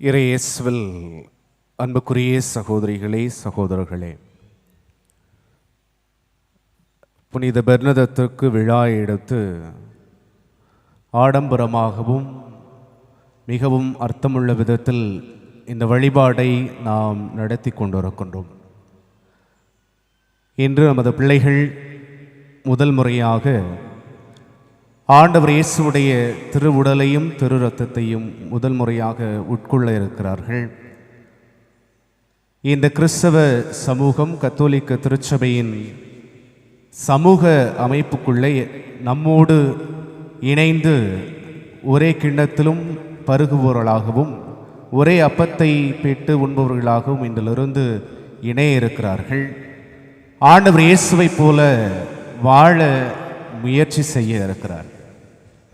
இறையேசுவில் அன்புக்குரிய சகோதரிகளே சகோதரர்களே புனித பெர்னதத்துக்கு விழா எடுத்து ஆடம்பரமாகவும் மிகவும் அர்த்தமுள்ள விதத்தில் இந்த வழிபாடை நாம் நடத்தி கொண்டிருக்கின்றோம். இன்று நமது பிள்ளைகள் முதல் முறையாக ஆண்டவர் இயேசுவுடைய திருவுடலையும் திரு ரத்தத்தையும் முதல் முறையாக உட்கொள்ள இருக்கிறார்கள். இந்த கிறிஸ்தவ சமூகம் கத்தோலிக்க திருச்சபையின் சமூக அமைப்புக்குள்ளே நம்மோடு இணைந்து ஒரே கிண்ணத்திலும் பருகுபவர்களாகவும் ஒரே அப்பத்தை பெற்று உண்பவர்களாகவும் இன்றிலிருந்து இணைய இருக்கிறார்கள். ஆண்டவர் இயேசுவைப் போல வாழ முயற்சி செய்ய இருக்கிறார்.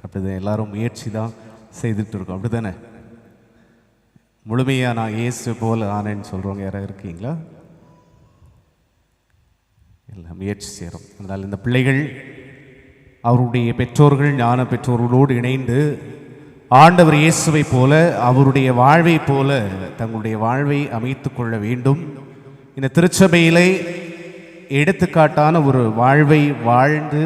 அப்படிதான் எல்லாரும் முயற்சி தான் செய்துட்டு இருக்கோம் அப்படிதானே? முழுமையாக நான் இயேசு போல ஆனேன்னு சொல்கிறவங்க யாராவது இருக்கீங்களா? எல்லாம் முயற்சி செய்கிறோம் அதனால் இந்த பிள்ளைகள் அவருடைய பெற்றோர்கள் ஞான பெற்றோர்களோடு இணைந்து ஆண்டவர் இயேசுவை போல அவருடைய வாழ்வை போல தங்களுடைய வாழ்வை அமைத்து கொள்ள வேண்டும். இந்த திருச்சபையிலே எடுத்துக்காட்டான ஒரு வாழ்வை வாழ்ந்து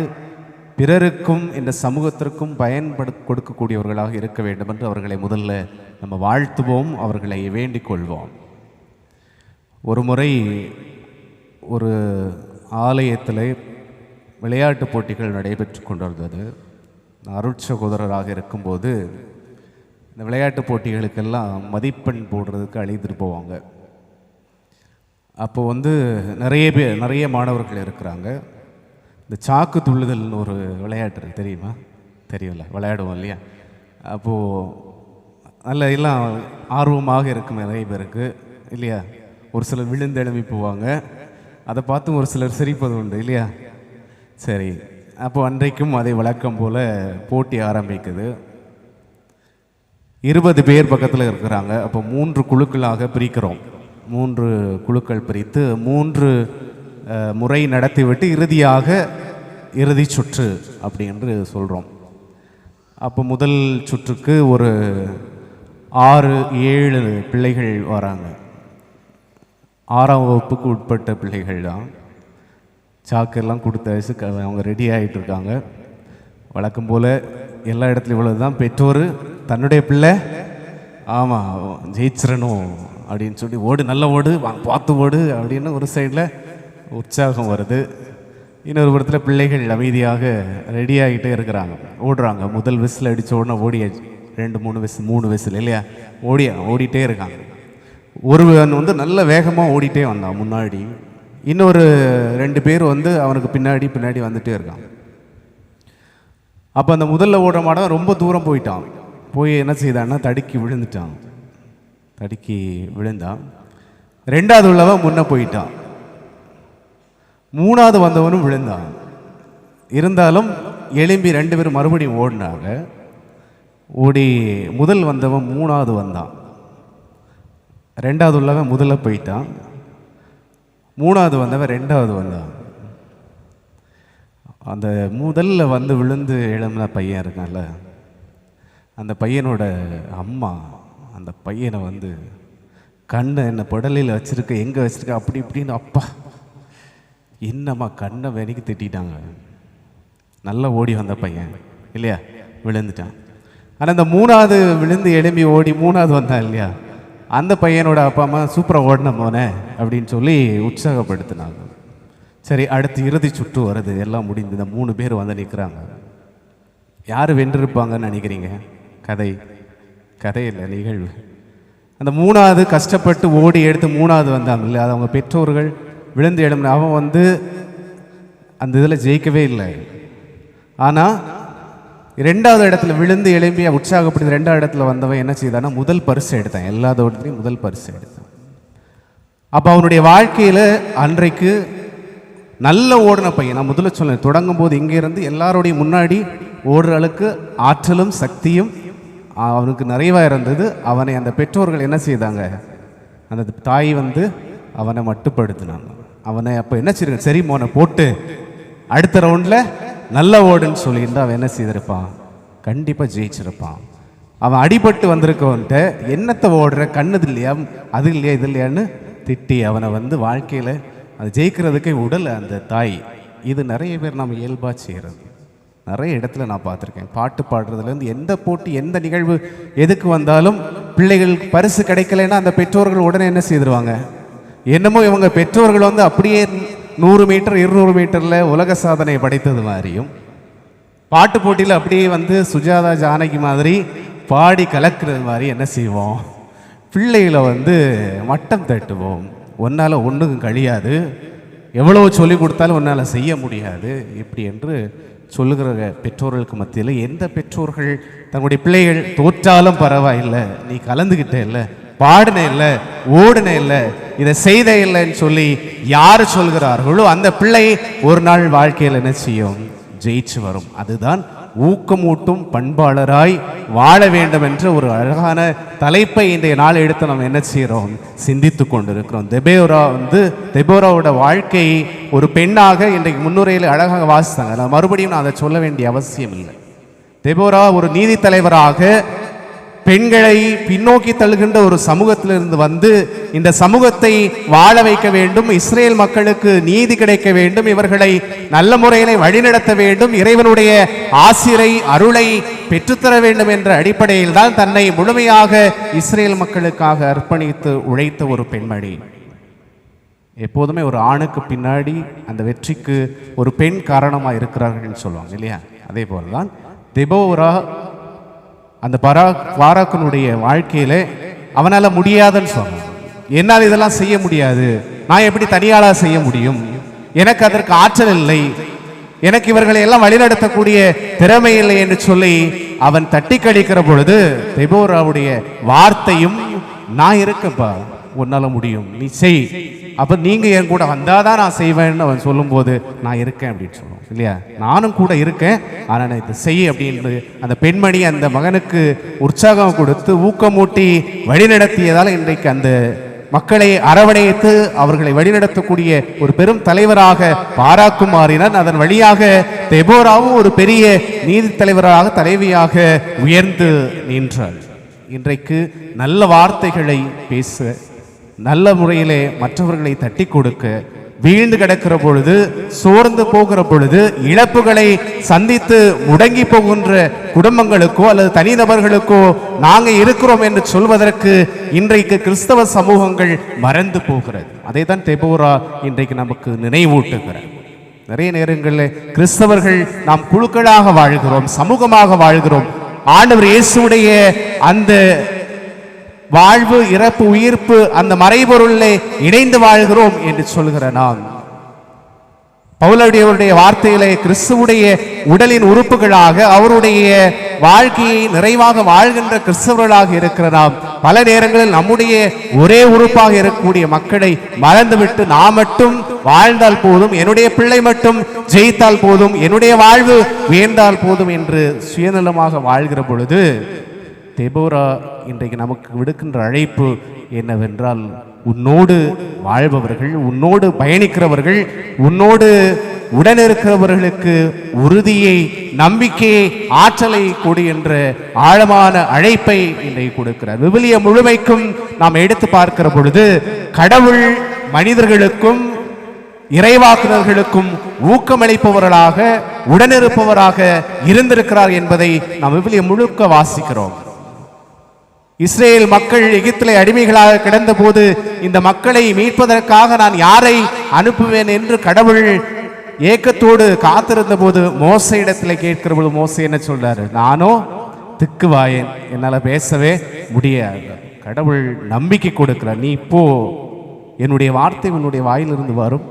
பிறருக்கும் இந்த சமூகத்திற்கும் பயன்படு கொடுக்கக்கூடியவர்களாக இருக்க வேண்டும் என்று அவர்களை முதல்ல நம்ம வாழ்த்துவோம் அவர்களை வேண்டிக் கொள்வோம். ஒரு முறை ஒரு ஆலயத்தில் விளையாட்டுப் போட்டிகள் நடைபெற்று கொண்டிருந்தது. அருட்சகோதரராக இருக்கும்போது இந்த விளையாட்டுப் போட்டிகளுக்கெல்லாம் மதிப்பெண் போடுறதுக்கு அழைத்துட்டு போவாங்க. அப்போ வந்து நிறைய பேர் நிறைய மாணவர்கள் இருக்கிறாங்க. இந்த சாக்கு துள்ளுதல்னு ஒரு விளையாட்டு இருக்குது தெரியுமா? தெரியல விளையாடுவோம் இல்லையா? அப்போது நல்ல எல்லாம் ஆர்வமாக இருக்கும் நிறைய பேருக்கு இல்லையா? ஒரு சிலர் விழுந்து போவாங்க. அதை பார்த்து ஒரு சிலர் சிரிப்பது உண்டு இல்லையா? சரி அப்போ அன்றைக்கும் அதை வழக்கம் போல் போட்டி ஆரம்பிக்குது. இருபது பேர் பக்கத்தில் இருக்கிறாங்க. அப்போ மூன்று குழுக்களாக பிரிக்கிறோம். மூன்று குழுக்கள் பிரித்து மூன்று முறை நடத்திவிட்டு இறுதியாக இறுதி சுற்று அப்படி என்று சொல்கிறோம் அப்போ முதல் சுற்றுக்கு ஒரு ஆறு ஏழு பிள்ளைகள் வராங்க. ஆறாம் வகுப்புக்கு உட்பட்ட பிள்ளைகள் தான். சாக்கெல்லாம் கொடுத்த வயசு க- அவங்க ரெடி ஆகிட்டு இருக்காங்க. வழக்கம் போல் எல்லா இடத்துலையும் இவ்வளோ தான். பெற்றோர் தன்னுடைய பிள்ளை ஆமாம் ஜெயிச்சிடணும் அப்படின்னு சொல்லி ஓடு நல்ல ஓடு வா- பார்த்து ஓடு அப்படின்னு ஒரு சைடில் உற்சாகம் வருது. இன்னொரு புறத்தில் பிள்ளைகள் அமைதியாக ரெடி ஆகிட்டே இருக்கிறாங்க. ஓடுறாங்க. முதல் விசில் அடித்த உடனே ஓடியாச்சு. ரெண்டு மூணு விசில் மூணு விசில் இல்லையா? ஓடியா ஓடிட்டே இருக்காங்க. ஒருவன் வந்து நல்ல வேகமாக ஓடிட்டே வந்தான் முன்னாடி. இன்னொரு ரெண்டு பேர் வந்து அவனுக்கு பின்னாடி பின்னாடி வந்துட்டே இருக்கான் அப்போ அந்த முதல்ல ஓடுற மாடம் ரொம்ப தூரம் போயிட்டான். போய் என்ன செய்தான்னா தடுக்கி விழுந்துட்டான். தடுக்கி விழுந்தான். ரெண்டாவது உள்ளவன் முன்னே போயிட்டான். மூணாவது வந்தவனும் விழுந்தான். இருந்தாலும் எலும்பி ரெண்டு பேரும் மறுபடியும் ஓடினாங்க. ஓடி முதல் வந்தவன் மூணாவது வந்தான். ரெண்டாவது உள்ளவன் முதல்ல போயிட்டான். மூணாவது வந்தவன் ரெண்டாவது வந்தான். அந்த முதல்ல வந்து விழுந்து எழும்பின பையன் இருக்கான்ல அந்த பையனோட அம்மா அந்த பையனை வந்து கண்ணை என்ன புடலையில் வச்சுருக்க எங்கே வச்சுருக்க அப்படி இப்படின்னு அப்பா என்னம்மா கண்ணை வெனிக்கு திட்டிட்டாங்க? நல்லா ஓடி வந்த பையன் இல்லையா? விழுந்துட்டான். ஆனால் இந்த மூணாவது விழுந்து எழும்பி ஓடி மூணாவது வந்தான் இல்லையா? அந்த பையனோட அப்பா அம்மா சூப்பராக ஓடின போனே அப்படின்னு சொல்லி உற்சாகப்படுத்தினாங்க. சரி அடுத்து இறுதி சுற்று வருது. எல்லாம் முடிந்து இந்த மூணு பேர் வந்து நிற்கிறாங்க யார் வென்றிருப்பாங்கன்னு நினைக்கிறீங்க? கதை. கதை இல்லை நிகழ்வு. அந்த மூணாவது கஷ்டப்பட்டு ஓடி எடுத்து மூணாவது வந்தாங்க இல்லை அது அவங்க பெற்றோர்கள் விழுந்து எழும்பின அவன் வந்து அந்த இதில் ஜெயிக்கவே இல்லை. ஆனால் ரெண்டாவது இடத்துல விழுந்து எழும்பி உற்சாகப்படுத்தி ரெண்டாவது இடத்துல வந்தவன் என்ன செய்தான்னா முதல் பரிசு எடுத்தான். எல்லா தோட்டத்துலையும் முதல் பரிசு எடுத்தான். அப்போ அவனுடைய வாழ்க்கையில் அன்றைக்கு நல்ல ஓடின பையன். நான் முதல்ல சொன்னேன் தொடங்கும் போது இங்கே இருந்து எல்லாருடைய முன்னாடி ஓடுற அளவுக்கு ஆற்றலும் சக்தியும் அவனுக்கு நிறைவாக இருந்தது. அவனை அந்த பெற்றோர்கள் என்ன செய்தாங்க? அந்த தாய் வந்து அவனை மட்டுப்படுத்தினாங்க. அவனை அப்போ என்ன செய்யுங்க சரி மோனை போட்டு அடுத்த ரவுண்டில் நல்ல ஓடுன்னு சொல்லியிருந்தா அவன் என்ன செய்திருப்பான்? கண்டிப்பாக ஜெயிச்சிருப்பான். அவன் அடிபட்டு வந்திருக்கவன்ட்ட என்னத்தை ஓடுற? கண்ணுது இல்லையா? அது இல்லையா? இது இல்லையான்னு திட்டி அவனை வந்து வாழ்க்கையில் அது ஜெயிக்கிறதுக்கே உடலை அந்த தாய். இது நிறைய பேர் நம்ம இயல்பாக செய்கிறது நிறைய இடத்துல நான் பார்த்துருக்கேன். பாட்டு பாடுறதுலேருந்து எந்த போட்டி எந்த நிகழ்வு எதுக்கு வந்தாலும் பிள்ளைகளுக்கு பரிசு கிடைக்கலைன்னா அந்த பெற்றோர்கள் உடனே என்ன செய்திருவாங்க? என்னமோ இவங்க பெற்றோர்கள் வந்து அப்படியே நூறு மீட்டர் இருநூறு மீட்டரில் உலக சாதனை படைத்தது மாதிரியும் பாட்டு போட்டியில் அப்படியே வந்து சுஜாதா ஜானகி மாதிரி பாடி கலக்கிறது மாதிரி என்ன செய்வோம்? பிள்ளைகளை வந்து மட்டம் தட்டுவோம். ஒன்றால் ஒன்றுக்கும் கழியாது. எவ்வளோ சொல்லி கொடுத்தாலும் உன்னால் செய்ய முடியாது. இப்படி என்று சொல்லுகிற பெற்றோர்களுக்கு மத்தியில் எந்த பெற்றோர்கள் தங்களுடைய பிள்ளைகள் தோற்றாலும் பரவாயில்லை. நீ கலந்துக்கிட்டே இல்லை. பாடின இல்லை. ஓடின இல்லை. இதை செய்த இல்லைன்னு சொல்லி யார் சொல்கிறார்களோ அந்த பிள்ளை ஒரு நாள் வாழ்க்கையில் என்ன செய்யும்? ஜெயிச்சு வரும். அதுதான் ஊக்கமூட்டும் பண்பாளராய் வாழ வேண்டும் என்ற ஒரு அழகான தலைப்பை இன்றைய நாள் எடுத்து நம்ம என்ன செய்கிறோம்? சிந்தித்து கொண்டிருக்கிறோம். தெபேரா வந்து தெபோராவோட வாழ்க்கை ஒரு பெண்ணாக இன்றைக்கு முன்னுரையில் அழகாக வாசித்தாங்க. நான் மறுபடியும் நான் அதை சொல்ல வேண்டிய அவசியம் இல்லை தெபோரா ஒரு நீதி தலைவராக பெண்களை பின்னோக்கி தள்ளுகின்ற ஒரு சமூகத்திலிருந்து வந்து இந்த சமூகத்தை வாழ வைக்க வேண்டும் இஸ்ரேல் மக்களுக்கு நீதி கிடைக்க வேண்டும் இவர்களை நல்ல முறையில வழிநடத்த வேண்டும் இறைவனுடைய ஆசிரை அருளை பெற்றுத்தர வேண்டும் என்ற அடிப்படையில் தான் தன்னை முழுமையாக இஸ்ரேல் மக்களுக்காக அர்ப்பணித்து உழைத்த ஒரு பெண்மணி. எப்போதுமே ஒரு ஆணுக்கு பின்னாடி அந்த வெற்றிக்கு ஒரு பெண் காரணமாக இருக்கிறார்கள்னு சொல்லுவாங்க இல்லையா? அதே போல தான் திபோரா அந்த பரா பாராக்கனுடைய வாழ்க்கையில் அவனால் முடியாதுன்னு சொன்னான். என்னால் இதெல்லாம் செய்ய முடியாது. நான் எப்படி தனியாளா செய்ய முடியும்? எனக்கு அதற்கு ஆற்றல் இல்லை. எனக்கு இவர்களை எல்லாம் வழிநடத்தக்கூடிய திறமை இல்லை என்று சொல்லி அவன் தட்டி கழிக்கிற பொழுது தெபோராவுடைய வார்த்தையும் நான் இருக்கப்பா உன்னால முடியும். நீ செய். அப்ப நீங்க என் கூட வந்தாதான் நான் செய்வேன்னு அவன் சொல்லும்போது நான் இருக்கேன் அப்படின்னு சொல்லுவான் இல்லையா? நானும் கூட இருக்கேன். ஆனால் நான் இதை செய் அப்படின்னு அந்த பெண்மணி அந்த மகனுக்கு உற்சாகம் கொடுத்து ஊக்கமூட்டி வழிநடத்தியதால் இன்றைக்கு அந்த மக்களை அரவணைத்து அவர்களை வழிநடத்தக்கூடிய ஒரு பெரும் தலைவராக பாராக்கு மாறினார் அதன் வழியாக தெபோராவும் ஒரு பெரிய நீதி தலைவராக தலைவியாக உயர்ந்து நின்றார். இன்றைக்கு நல்ல வார்த்தைகளை பேச நல்ல முறையிலே மற்றவர்களை தட்டி கொடுக்க வீழ்ந்து கிடக்கிற பொழுது சோர்ந்து போகிற பொழுது இழப்புகளை சந்தித்து முடங்கி போகின்ற குடும்பங்களுக்கோ அல்லது தனிநபர்களுக்கோ நாங்கள் இருக்கிறோம் என்று சொல்வதற்கு இன்றைக்கு கிறிஸ்தவ சமூகங்கள் மறந்து போகிறது. அதை தான் தெபோரா இன்றைக்கு நமக்கு நினைவூட்டுகிறார். நிறைய நேரங்களில் கிறிஸ்தவர்கள் நாம் குழுக்களாக வாழ்கிறோம் சமூகமாக வாழ்கிறோம். ஆண்டவர் இயேசுடைய அந்த வாழ்வு இறப்பு உயிர்ப்பு அந்த மறைபொருளே இணைந்து வாழ்கிறோம் என்று சொல்கிற நாம். பவுலடியவருடைய வார்த்தையிலே கிறிஸ்துவுடைய உடலின் உறுப்புகளாக அவருடைய வாழ்க்கையை நிறைவாக வாழ்கின்ற கிறிஸ்தவர்களாக இருக்கிற நாம் பல நேரங்களில் நம்முடைய ஒரே உறுப்பாக இருக்கக்கூடிய மக்களை மறந்துவிட்டு நான் மட்டும் வாழ்ந்தால் போதும் என்னுடைய பிள்ளை மட்டும் ஜெயித்தால் போதும் என்னுடைய வாழ்வு உயர்ந்தால் போதும் என்று சுயநலமாக வாழ்கிற பொழுது தெபோரா இன்றைக்கு நமக்கு விடுக்கின்ற அழைப்பு என்னவென்றால் உன்னோடு வாழ்பவர்கள் உன்னோடு பயணிக்கிறவர்கள் உன்னோடு உடனிருக்கிறவர்களுக்கு உறுதியை நம்பிக்கையை ஆற்றலை கொடு என்ற ஆழமான அழைப்பை இன்றைக்கு கொடுக்கிறார். விவிலிய முழுமைக்கும் நாம் எடுத்து பார்க்கிற பொழுது கடவுள் மனிதர்களுக்கும் இறைவாக்குனர்களுக்கும் ஊக்கமளிப்பவர்களாக உடனிருப்பவராக இருந்திருக்கிறார் என்பதை நாம் விவிலிய முழுக்க வாசிக்கிறோம். இஸ்ரேல் மக்கள் எகிப்திலே அடிமைகளாக கிடந்தபோது இந்த மக்களை மீட்பதற்காக நான் யாரை அனுப்புவேன் என்று கடவுள் ஏக்கத்தோடு காத்திருந்த போது மோச இடத்துல கேட்கிற போது மோச என்ன சொல்றாரு? நானோ திக்குவாயேன். என்னால பேசவே முடியாது. கடவுள் நம்பிக்கை கொடுக்கிறார். நீ இப்போ என்னுடைய வார்த்தை உன்னுடைய வாயிலிருந்து வரும்.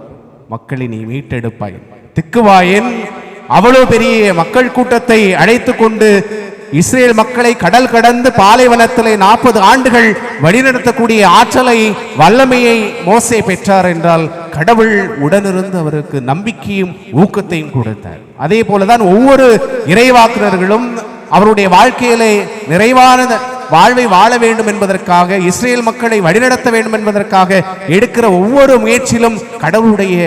மக்களை நீ மீட்டெடுப்பாய். திக்குவாயேன். அவ்வளோ பெரிய மக்கள் கூட்டத்தை அழைத்து கொண்டு இஸ்ரேல் மக்களை கடல் கடந்து பாலைவனத்திலே நாற்பது ஆண்டுகள் வழிநடத்தக்கூடிய ஆற்றலை வல்லமையை மோசே பெற்றார் என்றால் கடவுள் உடனிருந்து அவருக்கு நம்பிக்கையும் ஊக்கத்தையும் கொடுத்தார். அதே போலதான் ஒவ்வொரு இறைவாக்குனர்களும் அவருடைய வாழ்க்கையிலே நிறைவான வாழ்வை வாழ வேண்டும் என்பதற்காக இஸ்ரேல் மக்களை வழிநடத்த வேண்டும் என்பதற்காக எடுக்கிற ஒவ்வொரு முயற்சியிலும் கடவுளுடைய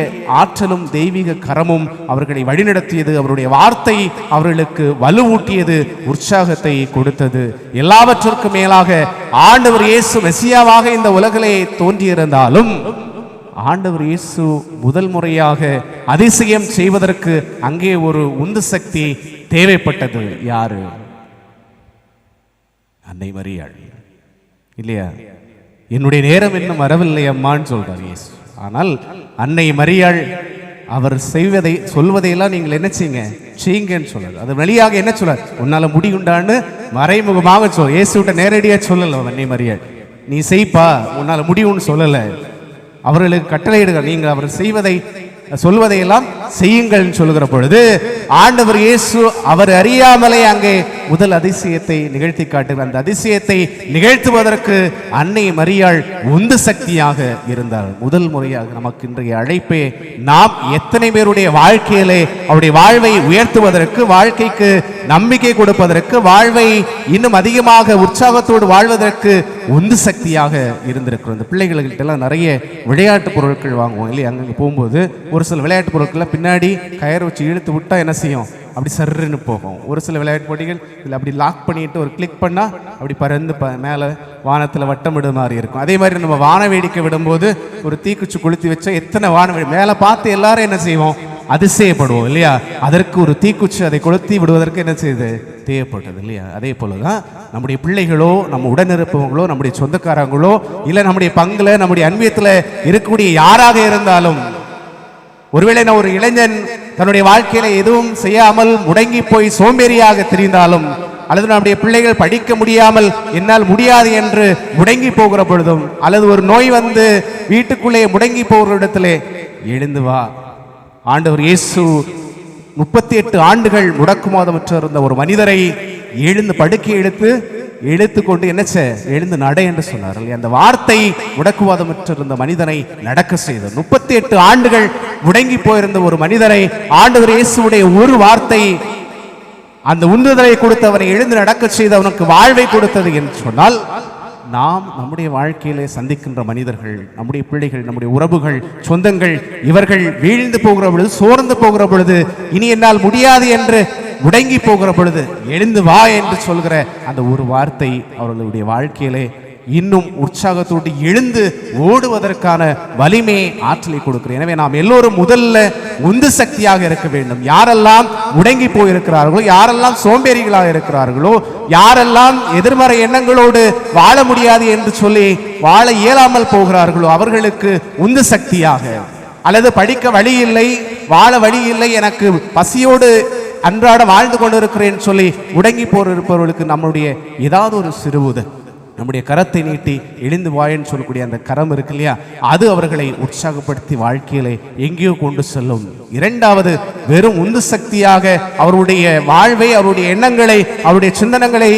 ஆற்றலும் தெய்வீக கரமும் அவர்களை வழிநடத்தியது அவருடைய வார்த்தை அவர்களுக்கு வலுவூட்டியது உற்சாகத்தை கொடுத்தது. எல்லாவற்றிற்கும் மேலாக ஆண்டவர் இயேசு மெசியாவாக இந்த உலகிலே தோன்றியிருந்தாலும் ஆண்டவர் இயேசு முதல் முறையாக அதிசயம் செய்வதற்கு அங்கே ஒரு உந்து சக்தி தேவைப்பட்டது. யாரு? அன்னை மரியாள் இல்லையா? என்னுடைய நேரம் இன்னும் வரவில்லை அம்மான்னு சொல்றார் இயேசு. ஆனால் அன்னை மரியாள் அவர் செய்வதை சொல்வதையெல்லாம் நீங்கள் என்ன செய்யுங்க? செய்யுங்கன்னு சொல்றாரு. அது வெளியாக என்ன சொல்ல உன்னால முடியுண்டான்னு மறைமுகமாக சொல். இயேசுகிட்ட நேரடியாக சொல்லல அன்னை மரியாள். நீ செய்ப்பா உன்னால முடியும்னு சொல்லலை. அவர்களுக்கு கட்டளையிடுகிறார் நீங்கள் அவர் செய்வதை சொல்வதையெல்லாம் செய்யுங்கள் சொல்லுகிற பொழுது ஆண்டவர் இயேசு அவர் அறியாமலே அங்கே முதல் அதிசயத்தை நிகழ்த்தி காட்டுகிறார் அந்த அதிசயத்தை நிகழ்த்துவதற்கு அன்னை மரியாள் உந்து சக்தியாக இருந்தார். முதல் முறையாக நமக்கு இன்றைய அழைப்பே நாம் எத்தனை பேருடைய வாழ்க்கையிலே அவருடைய வாழ்வை உயர்த்துவதற்கு வாழ்க்கைக்கு நம்பிக்கை கொடுப்பதற்கு வாழ்வை இன்னும் அதிகமாக உற்சாகத்தோடு வாழ்வதற்கு உந்து சக்தியாக இருந்திருக்கிறோம். இந்த பிள்ளைகள்கிட்ட எல்லாம் நிறைய விளையாட்டு பொருட்கள் வாங்குவோம் இல்லையா? அங்கே போகும்போது ஒரு சில விளையாட்டு பொருட்கள்லாம் பின்னாடி கயிறு வச்சு இழுத்து விட்டா என்ன செய்யும்? அப்படி சர்ருன்னு போகும். ஒரு சில விளையாட்டு போட்டிகள் இதில் அப்படி லாக் பண்ணிட்டு ஒரு கிளிக் பண்ணால் அப்படி பறந்து ப மேலே வானத்தில் வட்டம் விடு மாதிரி இருக்கும். அதே மாதிரி நம்ம வான வேடிக்கை விடும்போது ஒரு தீக்குச்சி கொளுத்தி வச்சா எத்தனை வான வேடி மேலே பார்த்து எல்லாரும் என்ன செய்வோம்? அதிசயப்படுவோம் இல்லையா? அதற்கு ஒரு தீக்குச்சி அதை கொளுத்தி விடுவதற்கு என்ன செய்யுது தேவைப்பட்டது இல்லையா? அதே போல தான் நம்முடைய பிள்ளைகளோ நம்ம உடனிருப்பவங்களோ நம்முடைய சொந்தக்காரங்களோ இல்லை நம்முடைய பங்குல நம்முடைய அன்பியத்தில் இருக்கக்கூடிய யாராக இருந்தாலும் ஒருவேளை நான் ஒரு இளைஞன் தன்னுடைய வாழ்க்கையில எதுவும் செய்யாமல் முடங்கி போய் சோம்பேறியாக தெரிந்தாலும் அல்லது நம்முடைய பிள்ளைகள் படிக்க முடியாமல் என்னால் முடியாது என்று முடங்கி போகிற பொழுதும் அல்லது ஒரு நோய் வந்து வீட்டுக்குள்ளே முடங்கி போகிற இடத்திலே எழுந்து வா. ஆண்டவர் இயேசு முப்பத்தி எட்டு ஆண்டுகள் முடக்குமாதமற்ற இருந்த ஒரு மனிதரை எழுந்து படுக்கை எடுத்து இழுத்துக்கொண்டு என்ன எழுந்து நட என்று சொன்னார். அந்த வார்த்தை முடக்குவாதமற்றிருந்த மனிதனை நடக்க செய்தது. முப்பத்தி எட்டு ஆண்டுகள் முடங்கி போயிருந்த ஒரு மனிதனை ஆண்டவர் இயேசுடைய ஒரு வார்த்தை அந்த உந்துதலை கொடுத்தவனை எழுந்து நடக்க செய்து அவனுக்கு வாழ்வை கொடுத்தது என்று சொன்னால் நாம் நம்முடைய வாழ்க்கையிலே சந்திக்கின்ற மனிதர்கள் நம்முடைய பிள்ளைகள் நம்முடைய உறவுகள் சொந்தங்கள் இவர்கள் வீழ்ந்து போகிற பொழுது சோர்ந்து போகிற பொழுது இனி என்னால் முடியாது என்று முடங்கி போகிற பொழுது எழுந்து வா என்று சொல்கிற அந்த ஒரு வார்த்தை அவர்களுடைய வாழ்க்கையிலே இன்னும் உற்சாகத்தோடு எழுந்து ஓடுவதற்கான வலிமை ஆற்றலை கொடுக்கிறேன் எனவே நாம் எல்லோரும் முதல்ல உந்து சக்தியாக இருக்க வேண்டும். யாரெல்லாம் முடங்கி போயிருக்கிறார்களோ யாரெல்லாம் சோம்பேறிகளாக இருக்கிறார்களோ யாரெல்லாம் எதிர்மறை எண்ணங்களோடு வாழ முடியாது என்று சொல்லி வாழ இயலாமல் போகிறார்களோ அவர்களுக்கு உந்து சக்தியாக. அல்லது படிக்க வழி இல்லை வாழ வழி இல்லை எனக்கு பசியோடு அன்றாட வாழ்ந்து கொண்டிருக்கிறேன் சொல்லி முடங்கி போர் இருப்பவர்களுக்கு நம்முடைய ஏதாவது ஒரு சிறுவுது நம்முடைய கரத்தை நீட்டி எழுந்து வாழன்னு சொல்லக்கூடிய அந்த கரம் இருக்கு இல்லையா? அது அவர்களை உற்சாகப்படுத்தி வாழ்க்கையிலே எங்கேயோ கொண்டு செல்லும். இரண்டாவது வெறும் உந்து சக்தியாக அவருடைய வாழ்வை அவருடைய எண்ணங்களை அவருடைய சிந்தனங்களை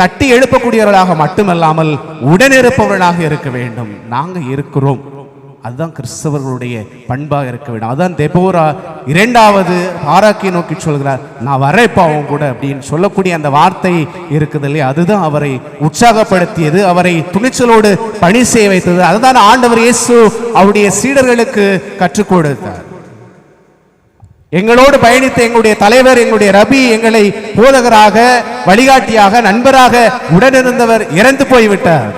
தட்டி எழுப்பக்கூடியவர்களாக மட்டுமல்லாமல் உடனிருப்பவர்களாக இருக்க வேண்டும். நாங்கள் இருக்கிறோம். அதுதான் கிறிஸ்தவர்களுடைய பண்பாக இருக்க வேண்டும். அதான் தெபோரா இரண்டாவது பாராக்கை நோக்கி சொல்கிறார் நான் வரேப்பா அவன் கூட அப்படின்னு சொல்லக்கூடிய அந்த வார்த்தை இருக்குது இல்லையா? அதுதான் அவரை உற்சாகப்படுத்தியது அவரை துணிச்சலோடு பணி செய்ய வைத்தது. அதுதான் ஆண்டவர் இயேசு அவருடைய சீடர்களுக்கு கற்றுக் கொடுத்தார். எங்களோடு பயணித்த எங்களுடைய தலைவர் எங்களுடைய ரபி எங்களை போதகராக வழிகாட்டியாக நண்பராக உடனிருந்தவர் இறந்து போய்விட்டார்.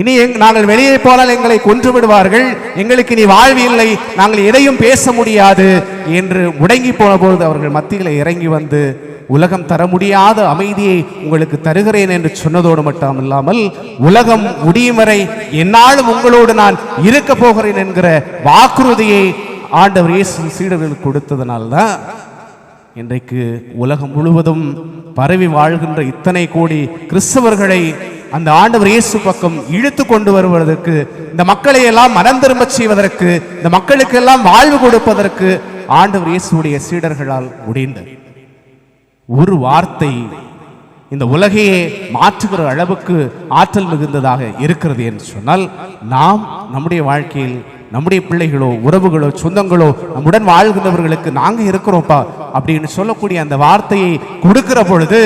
இனி எங் நாங்கள் வெளியே போனால் எங்களை கொன்று விடுவார்கள். எங்களுக்கு இனி வாழ்வு இல்லை. நாங்கள் எதையும் பேச முடியாது. என்று முடங்கி போன பொழுது அவர்கள் மத்தியில் இறங்கி வந்து உலகம் தர முடியாத அமைதியை உங்களுக்கு தருகிறேன் என்று சொன்னதோடு மட்டும் இல்லாமல் உலகம் முடியும் வரை என்னாலும் உங்களோடு நான் இருக்க போகிறேன் என்கிற வாக்குறுதியை ஆண்டவர் இயேசு சீடர்களுக்கு கொடுத்ததனால்தான் இன்றைக்கு உலகம் முழுவதும் பரவி வாழ்கின்ற இத்தனை கோடி கிறிஸ்தவர்களை அந்த ஆண்டவர் இயேசு பக்கம் இழுத்து கொண்டு வருவதற்கு இந்த மக்களை எல்லாம் மனம் செய்வதற்கு இந்த மக்களுக்கு எல்லாம் வாழ்வு கொடுப்பதற்கு ஆண்டவர் இயேசுடைய சீடர்களால் முடிந்தது. ஒரு வார்த்தை இந்த உலகையே மாற்றுகிற அளவுக்கு ஆற்றல் மிகுந்ததாக இருக்கிறது என்று சொன்னால் நாம் நம்முடைய வாழ்க்கையில் நம்முடைய பிள்ளைகளோ உறவுகளோ சொந்தங்களோ நம்முடன் வாழ்கின்றவர்களுக்கு நாங்கள் இருக்கிறோம்ப்பா அப்படின்னு சொல்லக்கூடிய அந்த வார்த்தையை கொடுக்கிற பொழுது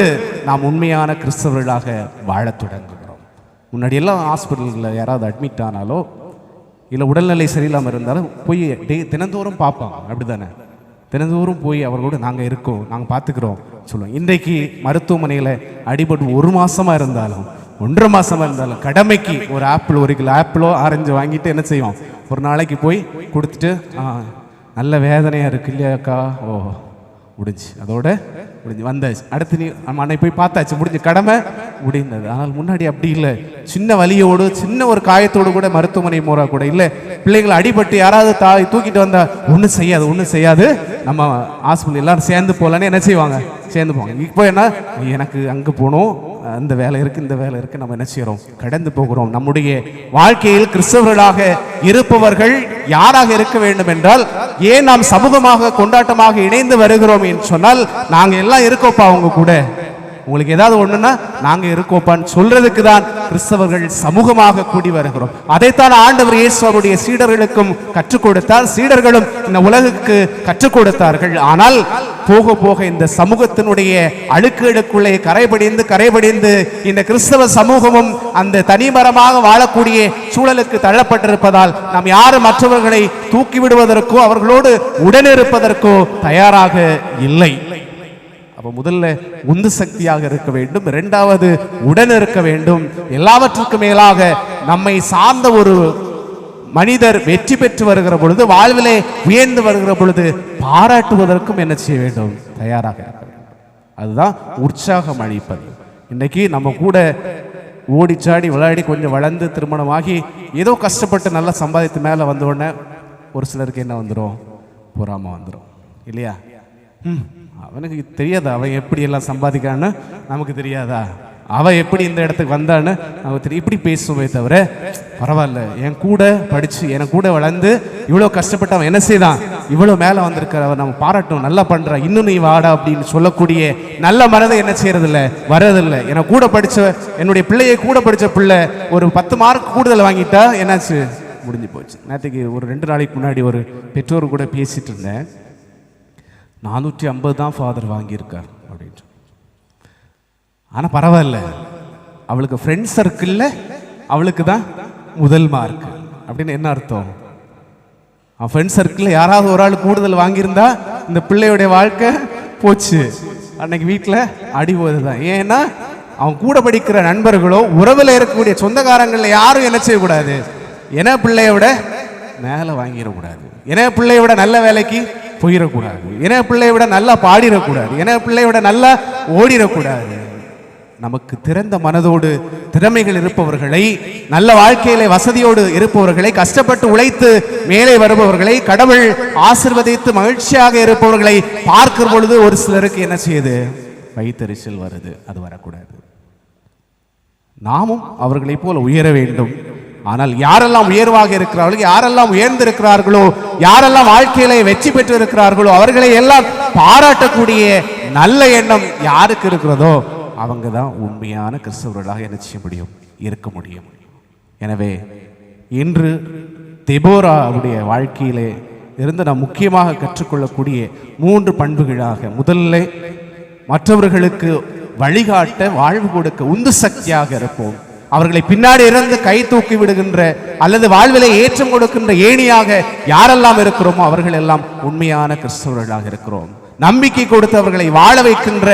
நாம் உண்மையான கிறிஸ்தவர்களாக வாழத் தொடங்கும். முன்னாடி எல்லாம் ஹாஸ்பிட்டல்களில் யாராவது அட்மிட் ஆனாலோ இல்லை உடல்நிலை சரியில்லாமல் இருந்தாலும் போய் டே தினந்தோறும் பார்ப்பாங்க. அப்படிதானே தினந்தோறும் போய் அவர்களோடு நாங்கள் இருக்கோம் நாங்கள் பார்த்துக்கிறோம் சொல்லுவோம் இன்றைக்கு மருத்துவமனையில் அடிபட்டு ஒரு மாதமாக இருந்தாலும் ஒன்றரை மாதமாக இருந்தாலும் கடமைக்கு ஒரு ஆப்பிள் ஒரு கிலோ ஆப்பிளோ ஆரஞ்சு வாங்கிட்டு என்ன செய்வோம்? ஒரு நாளைக்கு போய் கொடுத்துட்டு "ஆ, நல்ல வேதனையாக இருக்கு இல்லையாக்கா ஓ முடிஞ்சு. அதோட முடிஞ்சு வந்தாச்சு. அடுத்து நீ நம்ம போய் பார்த்தாச்சு முடிஞ்சு கடமை முடிந்தது. ஆனால் முன்னாடி அப்படி இல்லை. சின்ன வலியோடு சின்ன ஒரு காயத்தோடு கூட மருத்துவமனை போறா கூட இல்லை. பிள்ளைங்களை அடிபட்டு யாராவது தாய் தூக்கிட்டு வந்தா ஒன்றும் செய்யாது ஒன்றும் செய்யாது. நம்ம ஹாஸ்பிட்டல் எல்லாரும் சேர்ந்து போகலான்னு என்ன செய்வாங்க? சேர்ந்து போவாங்க. இப்போ என்ன? எனக்கு அங்கே போகணும். அந்த வேலை இருக்கு இந்த வேலை இருக்கு. நம்ம என்ன செய்கிறோம் கடந்து போகிறோம். நம்முடைய வாழ்க்கையில் கிறிஸ்தவர்களாக இருப்பவர்கள் யாராக இருக்க வேண்டும் என்றால் ஏன் நாம் சமூகமாக கொண்டாட்டமாக இணைந்து வருகிறோம் என்று சொன்னால் நாங்கள் எல்லாம் இருக்கோப்பா அவங்க கூட. உங்களுக்கு ஏதாவது ஒண்ணுன்னா நாங்க இருக்கோப்பான்னு சொல்றதுக்கு தான் கிறிஸ்தவர்கள் சமூகமாக கூடி வருகிறோம். அதைத்தான் ஆண்டவர் இயேசு சீடர்களுக்கும் கற்றுக் கொடுத்தார். சீடர்களும் இந்த உலகுக்கு கற்றுக் கொடுத்தார்கள். ஆனால் போக போக இந்த சமூகத்தினுடைய அழுக்குகளுக்குள்ளே கரைபடிந்து கரைபடிந்து இந்த கிறிஸ்தவ சமூகமும் அந்த தனிமரமாக வாழக்கூடிய சூழலுக்கு தள்ளப்பட்டிருப்பதால் நாம் யாரும் மற்றவர்களை தூக்கிவிடுவதற்கோ அவர்களோடு உடனிருப்பதற்கோ தயாராக இல்லை. அப்ப முதல்ல உந்து சக்தியாக இருக்க வேண்டும் இரண்டாவது உடன் இருக்க வேண்டும். எல்லாவற்றுக்கும் மேலாக நம்மை சார்ந்த ஒரு மனிதர் வெற்றி பெற்று வருகிற பொழுது வாழ்விலே உயர்ந்து வருகிற பொழுது பாராட்டுவதற்கும் என்ன செய்ய வேண்டும்? தயாராக இருக்க வேண்டும். அதுதான் உற்சாகம் அளிப்பது. இன்னைக்கு நம்ம கூட ஓடிச்சாடி விளையாடி கொஞ்சம் வளர்ந்து திருமணமாகி ஏதோ கஷ்டப்பட்டு நல்லா சம்பாதித்து மேலே வந்த உடனே ஒரு சிலருக்கு என்ன வந்துடும் பொறாம வந்துடும் இல்லையா? ம். அவனுக்கு தெரியாதா? அவன் எப்படி எல்லாம் சம்பாதிக்கிறான்னு? நமக்கு தெரியாதா? அவன் எப்படி இந்த இடத்துக்கு வந்தான்னு? நமக்கு தெரியும். இப்படி பேசுவே தவிர பரவாயில்ல. என் கூட படித்து என் கூட வளர்ந்து இவ்வளோ கஷ்டப்பட்டு அவன் என்ன செய்தான்? இவ்வளோ மேலே வந்திருக்கிறவன் நம்ம பாராட்டும் நல்லா பண்ணுறான் இன்னும் நீ வாடா அப்படின்னு சொல்லக்கூடிய நல்ல மனதை என்ன செய்யறதில்ல? வர்றதில்லை. என கூட படித்த என்னுடைய பிள்ளையை கூட படித்த பிள்ளை ஒரு பத்து மார்க் கூடுதல் வாங்கிட்டா என்னாச்சு? முடிஞ்சு போச்சு. நேற்றுக்கு ஒரு ரெண்டு நாளைக்கு முன்னாடி ஒரு பெற்றோர் கூட பேசிகிட்டு இருந்தேன். நானூற்றி ஐம்பது தான் ஃபாதர் வாங்கியிருக்கார் அப்படின்ட்டு. ஆனால் பரவாயில்ல. அவளுக்கு ஃப்ரெண்ட் சர்க்கிளில் அவளுக்கு தான் முதல் மார்க் அப்படின்னு என்ன அர்த்தம்? அவன் ஃப்ரெண்ட் சர்க்கிளில் யாராவது ஒரு ஆள் கூடுதல் வாங்கியிருந்தா இந்த பிள்ளையுடைய வாழ்க்கை போச்சு. அன்னைக்கு வீட்டில் அடி தான் ஏன்னா அவன் கூட படிக்கிற நண்பர்களோ உறவில் இருக்கக்கூடிய சொந்தக்காரங்களில் யாரும் என்ன செய்யக்கூடாது? என பிள்ளையோட விட மேலே வாங்கிடக்கூடாது. என பிள்ளையோட விட நல்ல வேலைக்கு போயிடக்கூடாது இன பிள்ளையை விட நல்லா பாடிடக்கூடாது. இன பிள்ளையை விட நல்லா ஓடிடக்கூடாது. நமக்கு திறந்த மனதோடு திறமைகள் இருப்பவர்களை நல்ல வாழ்க்கையில வசதியோடு இருப்பவர்களை கஷ்டப்பட்டு உழைத்து மேலே வருபவர்களை கடவுள் ஆசிர்வதித்து மகிழ்ச்சியாக இருப்பவர்களை பார்க்கிற பொழுது ஒரு சிலருக்கு என்ன செய்யுது? வயித்தறிச்சல் வருது. அது வரக்கூடாது. நாமும் அவர்களைப் போல உயர வேண்டும். ஆனால் யாரெல்லாம் உயர்வாக இருக்கிறார்களோ யாரெல்லாம் உயர்ந்திருக்கிறார்களோ யாரெல்லாம் வாழ்க்கையிலே வெற்றி பெற்று இருக்கிறார்களோ அவர்களை எல்லாம் பாராட்டக்கூடிய நல்ல எண்ணம் யாருக்கு இருக்கிறதோ அவங்க தான் உண்மையான கிறிஸ்தவர்களாக என்ன செய்ய முடியும்? இருக்க முடியும். எனவே இன்று தெபோராவுடைய வாழ்க்கையிலே இருந்து நாம் முக்கியமாக கற்றுக்கொள்ளக்கூடிய மூன்று பண்புகளாக முதல்ல மற்றவர்களுக்கு வழிகாட்ட வாழ்வு கொடுக்க உந்து சக்தியாக இருப்போம். அவர்களை பின்னாடி இருந்து கை தூக்கி விடுகின்ற அல்லது வாழ்விலை ஏற்றம் கொடுக்கின்ற ஏணியாக யாரெல்லாம் இருக்கிறோமோ அவர்கள் எல்லாம் உண்மையான கிறிஸ்தவர்களாக இருக்கிறோம். நம்பிக்கை கொடுத்து அவர்களை வாழ வைக்கின்ற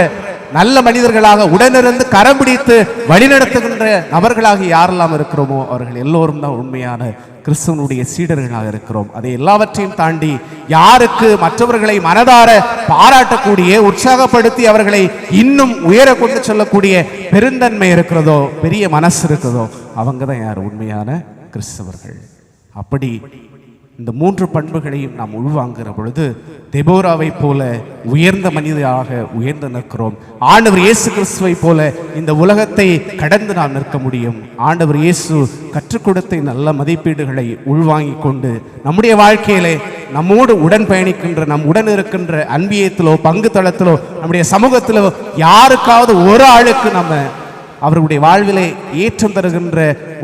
நல்ல மனிதர்களாக உடனிருந்து கரம் பிடித்து வழிநடத்துகின்ற நபர்களாக யாரெல்லாம் இருக்கிறோமோ அவர்கள் எல்லோரும் தான் உண்மையான கிறிஸ்துவனுடைய சீடர்களாக இருக்கிறோம். அதை எல்லாவற்றையும் தாண்டி யாருக்கு மற்றவர்களை மனதார பாராட்டக்கூடிய உற்சாகப்படுத்தி அவர்களை இன்னும் உயர கொண்டு செல்லக்கூடிய பெருந்தன்மை இருக்கிறதோ பெரிய மனசு இருக்கிறதோ அவங்க தான் யார்? உண்மையான கிறிஸ்தவர்கள். அப்படி இந்த மூன்று பண்புகளையும் நாம் உள்வாங்குகிற பொழுது தெபோராவை போல உயர்ந்த மனிதராக உயர்ந்து நிற்கிறோம். ஆண்டவர் இயேசு கிறிஸ்துவை போல இந்த உலகத்தை கடந்து நாம் நிற்க முடியும். ஆண்டவர் இயேசு கற்றுக் கொடுத்த நல்ல மதிப்பீடுகளை உள்வாங்கிக் கொண்டு நம்முடைய வாழ்க்கையிலே நம்மோடு உடன் பயணிக்கின்ற நம் உடன் இருக்கின்ற அன்பியத்திலோ பங்கு தளத்திலோ நம்முடைய சமூகத்திலோ யாருக்காவது ஒரு ஆளுக்கு நம்ம அவருடைய வாழ்விலே ஏற்றம் தருகின்ற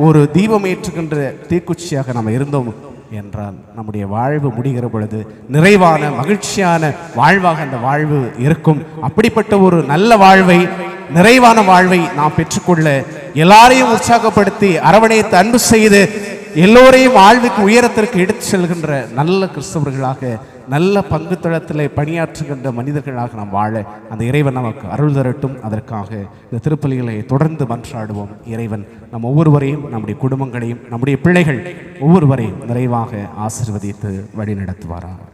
ஒரு தீபம் ஏற்றுகின்ற தீக்குச்சியாக நம்ம இருந்தோம். என்றால் நம்முடைய வாழ்வு முடிகிற பொழுது நிறைவான மகிழ்ச்சியான வாழ்வாக அந்த வாழ்வு இருக்கும். அப்படிப்பட்ட ஒரு நல்ல வாழ்வை நிறைவான வாழ்வை நாம் பெற்றுக்கொள்ள எல்லாரையும் உற்சாகப்படுத்தி அரவணைத்து அன்பு செய்து எல்லோரையும் வாழ்வுக்கு உயரத்திற்கு எடுத்து செல்கின்ற நல்ல கிறிஸ்தவர்களாக நல்ல பங்கு தளத்தில் பணியாற்றுகின்ற மனிதர்களாக நாம் வாழ அந்த இறைவன் நமக்கு அருள் தரட்டும். அதற்காக இந்த திருப்பலிகளை தொடர்ந்து மன்றாடுவோம். இறைவன் நம் ஒவ்வொருவரையும் நம்முடைய குடும்பங்களையும் நம்முடைய பிள்ளைகள் ஒவ்வொருவரையும் நிறைவாக ஆசிர்வதித்து வழிநடத்துவாராக